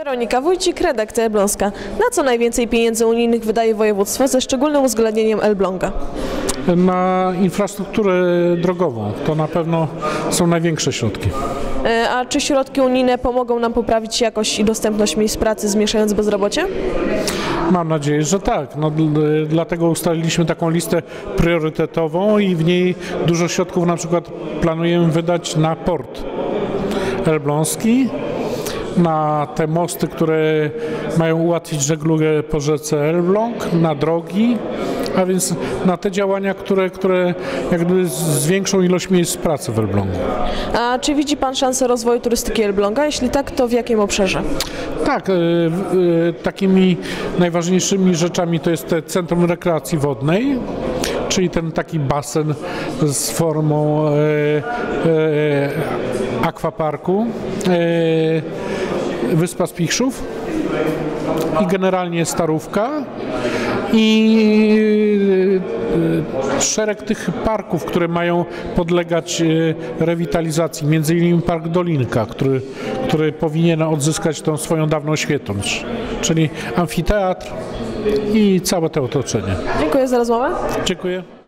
Weronika Wójcik, redakcja Elbląska. Na co najwięcej pieniędzy unijnych wydaje województwo ze szczególnym uwzględnieniem Elbląga? Na infrastrukturę drogową to na pewno są największe środki. E, A czy środki unijne pomogą nam poprawić jakość i dostępność miejsc pracy, zmniejszając bezrobocie? Mam nadzieję, że tak. No, dl- dlatego ustaliliśmy taką listę priorytetową i w niej dużo środków na przykład planujemy wydać na port elbląski, na te mosty, które mają ułatwić żeglugę po rzece Elbląg, na drogi, a więc na te działania, które, które jak gdyby zwiększą ilość miejsc pracy w Elblągu. A czy widzi Pan szansę rozwoju turystyki Elbląga? Jeśli tak, to w jakim obszarze? Tak, w- e, takimi najważniejszymi rzeczami to jest te Centrum Rekreacji Wodnej, czyli ten taki basen z formą e, akwaparku, e, Wyspa Spichrzów i generalnie Starówka i e, szereg tych parków, które mają podlegać e, rewitalizacji, między innymi Park Dolinka, który, który powinien odzyskać tą swoją dawną świetność, czyli amfiteatr i całe to otoczenie. Dziękuję za rozmowę. Dziękuję.